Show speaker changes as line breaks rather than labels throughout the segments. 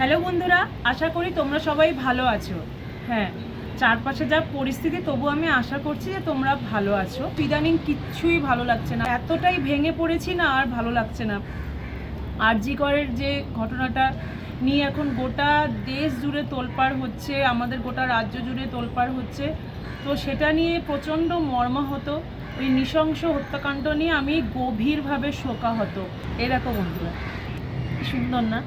Hello বন্ধুরা, আশা করি তোমরা সবাই ভালো আছো। হ্যাঁ চারপাশে যা পরিস্থিতি, তবু আমি আশা করছি যে তোমরা ভালো আছো। ইদানিং কিচ্ছুই ভালো লাগছে না। এতটাই ভেঙে পড়েছি না, আর ভালো লাগছে না। আরজি করের যে ঘটনাটা নিয়ে এখন গোটা দেশ জুড়ে তোলপাড় হচ্ছে, আমাদের গোটা রাজ্য জুড়ে তোলপাড় হচ্ছে, তো সেটা নিয়ে প্রচণ্ড মর্মাহত, ওই নৃশংস হত্যাকাণ্ড নিয়ে আমি গভীরভাবে শোকাহত। এ দেখো বন্ধুরা সুন্দর না?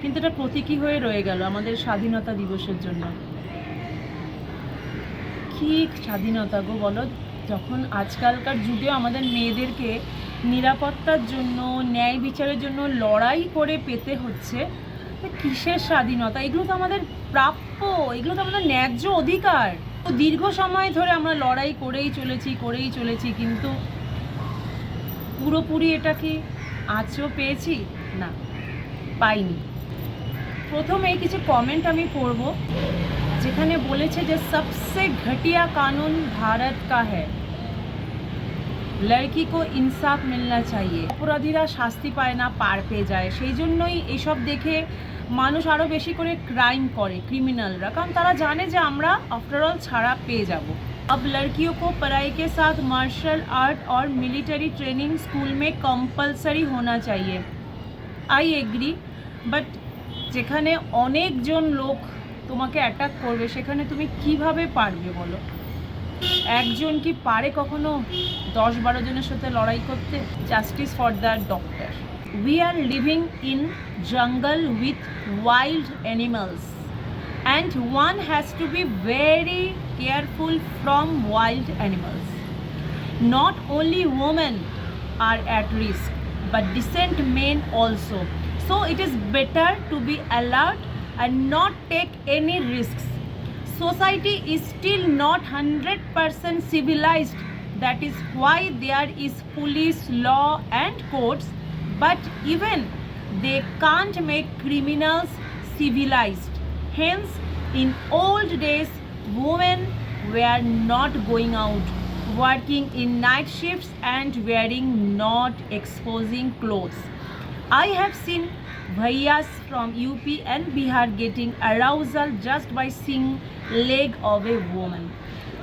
কিন্তু এটা প্রতীকী হয়ে রয়ে গেল আমাদের স্বাধীনতা দিবসের জন্য। কি স্বাধীনতা গো বলো? যখন আজকালকার যুগে আমাদের মেয়েদেরকে নিরাপত্তার জন্য, ন্যায় বিচারের জন্য লড়াই করে পেতে হচ্ছে কিসের স্বাধীনতা? এগুলো তো আমাদের প্রাপ্য, এগুলো তো আমাদের ন্যায্য অধিকার। তো দীর্ঘ সময় ধরে আমরা লড়াই করেই চলেছি করেই চলেছি, কিন্তু পুরোপুরি এটা কি আজও পেয়েছি? না, পাইনি। প্রথমেই কিছু কমেন্ট আমি পড়ব যেখানে বলেছে যে সবসে ঘটিয়া কানুন ভারত কা হ্যায় লড়কি কো ইনসাফ মিলনা চাইয়ে অপরাধীরা শাস্তি পায় না পার পেয়ে যায় সেই জন্যই এসব দেখে মানুষ আরও বেশি করে ক্রাইম করে ক্রিমিনালরা কারণ তারা জানে যে আমরা আফটারঅল ছাড়া পেয়ে যাব अब लड़कियों को पढ़ाई के साथ मार्शल आर्ट और मिलिट्री ट्रेनिंग स्कूल में कंपलसरी होना चाहिए আই এগ্রি বাট যেখানে অনেকজন লোক তোমাকে অ্যাটাক করবে, সেখানে তুমি কীভাবে পারবে বলো? একজন কি পারে কখনো দশ বারো জনের সাথে লড়াই করতে? Justice for the doctor we are living in jungle with wild animals and one has to be very careful from wild animals not only women are at risk, but decent men also. So it is better to be alert and not take any risks. Society is still not 100% civilized. That is why there is police law and courts. But even they can't make criminals civilized. Hence in old days women were not going out working in night shifts and wearing not exposing clothes. I have seen Bhaiyas from UP and Bihar getting arousal just by seeing leg of a woman.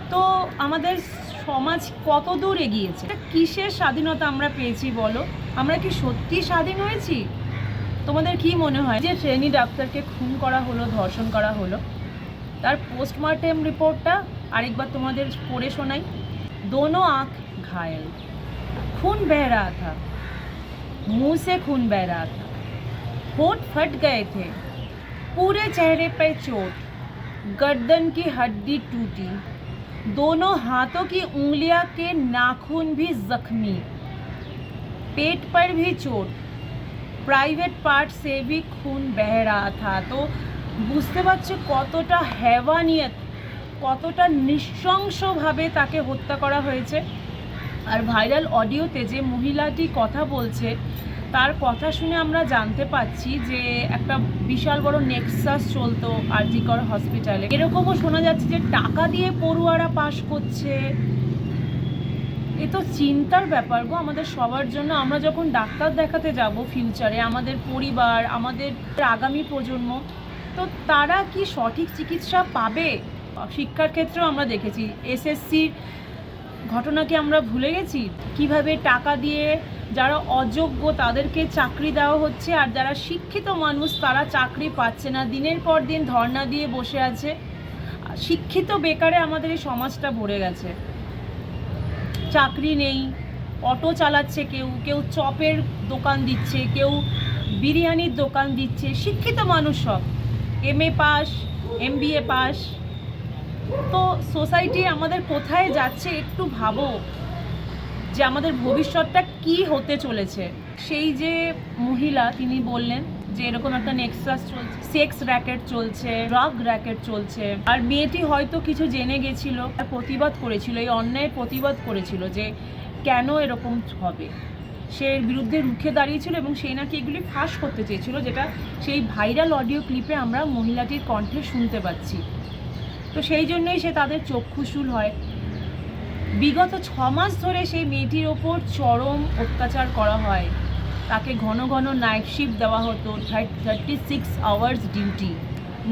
তো আমাদের সমাজ কত দূর এগিয়েছে? কিসের স্বাধীনতা আমরা পেয়েছি বলো? আমরা কি সত্যি স্বাধীন হয়েছি? তোমাদের কি মনে হয়? যে ট্রেনি ডাক্তারকে খুন করা হলো, ধর্ষণ করা হলো, তার পোস্টমর্টেম রিপোর্টটা আরেকবার তোমাদের পড়ে শোনাই। দোনো আঁখ ঘায়েল। খুন বেহরা থা मुंह से खून बह रहा था होठ फट गए थे पूरे चेहरे पर चोट गर्दन की हड्डी टूटी दोनों हाथों की उंगलियां के नाखून भी जख्मी पेट पर भी चोट প্রাইভেট পার্ট সে ভি খুন বেহ রাহা থা তো বুঝতে পারছো কতটা হ্যাভানিয়ত কতটা নৃশংসভাবে তাকে হত্যা করা হয়েছে আর ভাইরাল অডিওতে যে মহিলাটি কথা বলছে, তার কথা শুনে আমরা জানতে পাচ্ছি যে একটা বিশাল বড় নেক্সাস চলতো আরজিকর হসপিটালে। এরকমও শোনা যাচ্ছে যে টাকা দিয়ে পড়ুয়ারা পাশ করছে। এ তো চিন্তার ব্যাপার গো আমাদের সবার জন্য। আমরা যখন ডাক্তার দেখাতে যাব ফিউচারে আমাদের পরিবার, আমাদের আগামী প্রজন্ম, তো তারা কি সঠিক চিকিৎসা পাবে? শিক্ষার ক্ষেত্রেও আমরা দেখেছি, এসএসসির ঘটনা কি আমরা ভুলে গেছি? কীভাবে টাকা দিয়ে যারা অযোগ্য তাদেরকে চাকরি দেওয়া হচ্ছে আর যারা শিক্ষিত মানুষ তারা চাকরি পাচ্ছে না, দিনের পর দিন ধর্ণা দিয়ে বসে আছে। শিক্ষিত বেকারে আমাদের এই সমাজটা ভরে গেছে। চাকরি নেই, অটো চালাচ্ছে কেউ কেউ চপের দোকান দিচ্ছে, কেউ বিরিয়ানির দোকান দিচ্ছে, শিক্ষিত মানুষ সব। M A pass M B A pass তো সোসাইটি আমাদের কোথায় যাচ্ছে একটু ভাবো, যে আমাদের ভবিষ্যৎটা কি হতে চলেছে। সেই যে মহিলা তিনি বললেন যে এরকম একটা নেক্সাস চলছে সেক্স র্যাকেট চলছে ড্রাগ র্যাকেট চলছে। আর মেয়েটি হয়তো কিছু জেনে গেছিল আর প্রতিবাদ করেছিল, এই অন্যায়ের প্রতিবাদ করেছিল যে কেন এরকম হবে। সে বিরুদ্ধে রুখে দাঁড়িয়েছিল এবং সেই নাকি এগুলি ফাঁস করতে চেয়েছিল, যেটা সেই ভাইরাল অডিও ক্লিপে আমরা মহিলাটির কণ্ঠে শুনতে পাচ্ছি। তো সেই জন্যই সে তাদের চক্ষুশূল হয়। বিগত ছ মাস ধরে সেই মেয়েটির ওপর চরম অত্যাচার করা হয়। তাকে ঘন ঘন নাইট শিফট দেওয়া হতো thirty six hours duty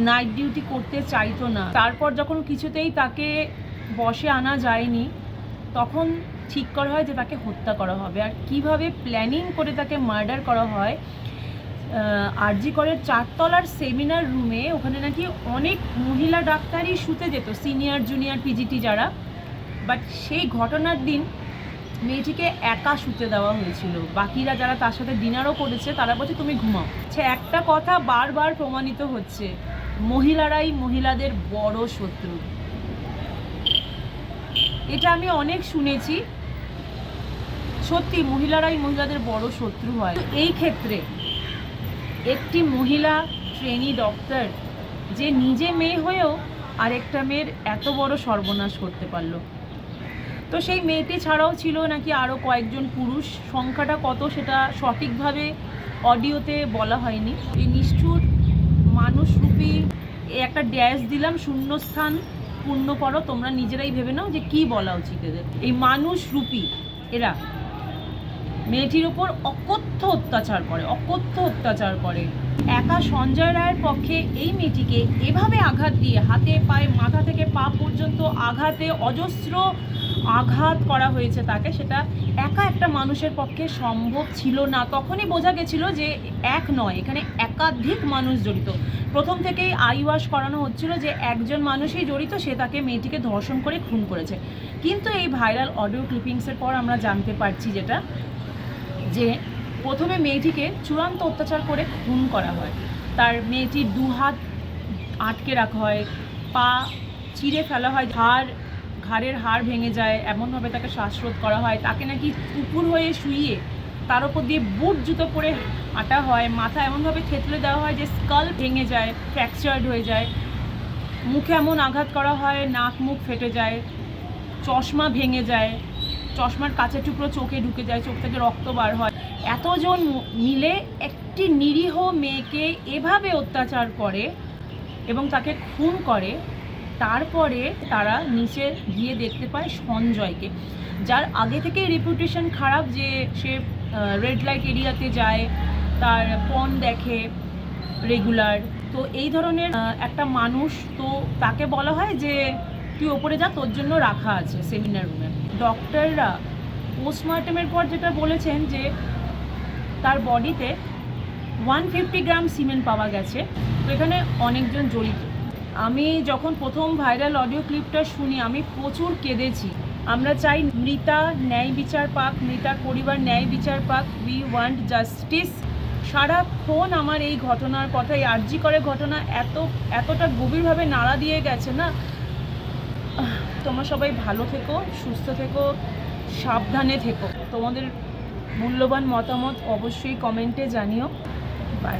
night duty করতে চাইতো না। তারপর যখন কিছুতেই তাকে বসে আনা যায়নি, তখন ঠিক করা হয় যে তাকে হত্যা করা হবে। আর কীভাবে প্ল্যানিং করে তাকে মার্ডার করা হয় আরজি করের চারতলার সেমিনার রুমে ওখানে নাকি অনেক মহিলা ডাক্তারই শুতে যেত সিনিয়র জুনিয়র পিজিটি যারা। বাট সেই ঘটনার দিন মেয়েটিকে একা শুতে দেওয়া হয়েছিল। বাকিরা যারা তার সাথে ডিনারও করেছে, তারা বলছে, তুমি ঘুমাও। সে একটা কথা বারবার প্রমাণিত হচ্ছে, মহিলারাই মহিলাদের বড় শত্রু। এটা আমি অনেক শুনেছি। সত্যি, মহিলারাই মহিলাদের বড় শত্রু হয়। এই ক্ষেত্রে একটি মহিলা ট্রেনি ডক্টর, যে নিজে মেয়ে হয়েও আরেকটা মেয়ের এত বড় সর্বনাশ করতে পারল। তো সেই মেয়েটি ছাড়াও ছিল নাকি আরও কয়েকজন পুরুষ, সংখ্যাটা কত সেটা সঠিকভাবে অডিওতে বলা হয়নি। এই নিষ্ঠুর মানুষরূপী একটা ড্যাশ দিলাম, শূন্যস্থান পূর্ণ করো, তোমরা নিজেরাই ভেবে নাও যে কি বলা উচিত এদের। এই মানুষরূপী এরা মেয়েটির ওপর অকথ্য অত্যাচার করে, অকথ্য অত্যাচার করে। একা সঞ্জয় রায়ের পক্ষে এই মেয়েটিকে এভাবে আঘাত দিয়ে হাতে পায়ে মাথা থেকে পা পর্যন্ত আঘাতে, অজস্র আঘাত করা হয়েছে তাকে, সেটা একা একটা মানুষের পক্ষে সম্ভব ছিল না। তখনই বোঝা গেছিল যে এক নয়, এখানে একাধিক মানুষ জড়িত। প্রথম থেকেই আই ওয়াশ করানো হচ্ছিল যে একজন মানুষই জড়িত, সে তাকে মেয়েটিকে ধর্ষণ করে খুন করেছে। কিন্তু এই ভাইরাল অডিও ক্লিপিংসের পর আমরা জানতে পারছি যেটা যে প্রথমে মেয়েটিকে চূড়ান্ত অত্যাচার করে খুন করা হয়। তার মেয়েটির দু হাত আটকে রাখা হয়, পা চিরে ফেলা হয় হাড় ঘাড়ের হাড় ভেঙে যায়, এমনভাবে তাকে শ্বাসরোধ করা হয়। তাকে নাকি উপুর হয়ে শুইয়ে তার ওপর দিয়ে বুট জুতো পরে হাঁটা হয়। মাথা এমনভাবে থেতলে দেওয়া হয় যে স্কাল ভেঙে যায়, ফ্র্যাকচার্ড হয়ে যায়। মুখে এমন আঘাত করা হয়, নাক মুখ ফেটে যায়, চশমা ভেঙে যায়। চশমার কাঁচা টুকরো চোখে ঢুকে যায়, চোখ থেকে রক্ত বার হয়। এতজন মিলে একটি নিরীহ মেয়েকে এভাবে অত্যাচার করে এবং তাকে খুন করে, তারপরে তারা নিচে গিয়ে দেখতে পায় সঞ্জয়কে, যার আগে থেকেই রেপুটেশন খারাপ যে সে রেড লাইট এরিয়াতে যায়, তার পণ দেখে রেগুলার তো এই ধরনের একটা মানুষ, তো তাকে বলা হয় যে তুই ওপরে যা, তোর জন্য রাখা আছে সেমিনার রুমে ডক্টররা পোস্টমর্টমের পর যেটা বলেছেন যে, তার বডিতে ওয়ান ফিফটি গ্রাম সিমেন্ট পাওয়া গেছে। তো এখানে অনেকজন জড়িত। আমি যখন প্রথম ভাইরাল অডিও ক্লিপটা শুনি, আমি প্রচুর কেঁদেছি। আমরা চাই মৃতা ন্যায় বিচার পাক মৃতার পরিবার ন্যায় বিচার পাক উই ওয়ান্ট জাস্টিস সারাক্ষণ আমার এই ঘটনার কথা এই আর্জি করে ঘটনা, এত, এতটা গভীরভাবে নাড়া দিয়ে গেছে না তোমরা সবাই ভালো থেকো, সুস্থ থেকো, সাবধানে থেকো। তোমাদের মূল্যবান মতামত অবশ্যই কমেন্টে জানিও। বাই